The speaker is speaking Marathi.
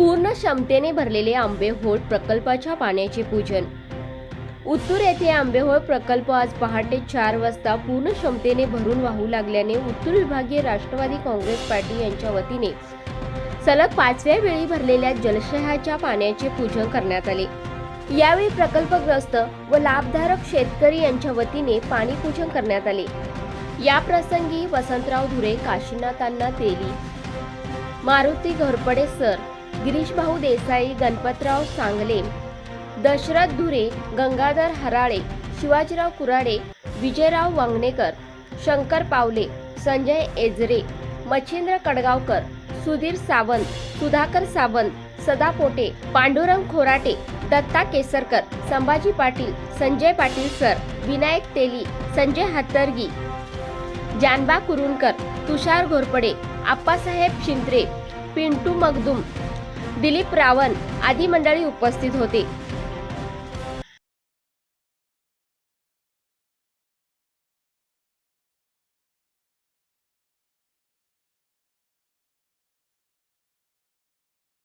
पूर्ण क्षमतेने भरलेले आंबेहोळ प्रकल्पाच्या पाण्याचे पूजन. उत्तूर येथे आंबेहोळ प्रकल्प आज पहाटे चार वाजता पूर्ण क्षमतेने भरून वाहू लागल्याने उत्तूर विभागीय राष्ट्रवादी काँग्रेस पार्टी यांच्या वतीने सलग पाचव्या वेळी भरलेल्या जलशयाच्या पाण्याचे पूजन करण्यात आले. यावेळी प्रकल्पग्रस्त व लाभधारक शेतकरी यांच्या वतीने पाणी पूजन करण्यात आले. या प्रसंगी वसंतराव धुरे काशीनाथांना तेली मारुती घोरपडे सर गिरीश भाऊ देसाई गणपतराव सांगले दशरथ धुरे गंगाधर हराळे शिवाजीराव कुराडे विजयराव वांगणेकर शंकर पावले संजय एजरे मच्छिंद्र कडगावकर सुधीर सावंत सुधाकर सावंत सदा पोटे पांडुरंग खोराटे दत्ता केसरकर संभाजी पाटील संजय पाटील सर विनायक तेली संजय हत्तरगी जानबा कुरुणकर तुषार घोरपडे आप्पासाहेब शिंत्रे पिंटू मगदुम दिलीप रावण आदी मंडळी उपस्थित होते.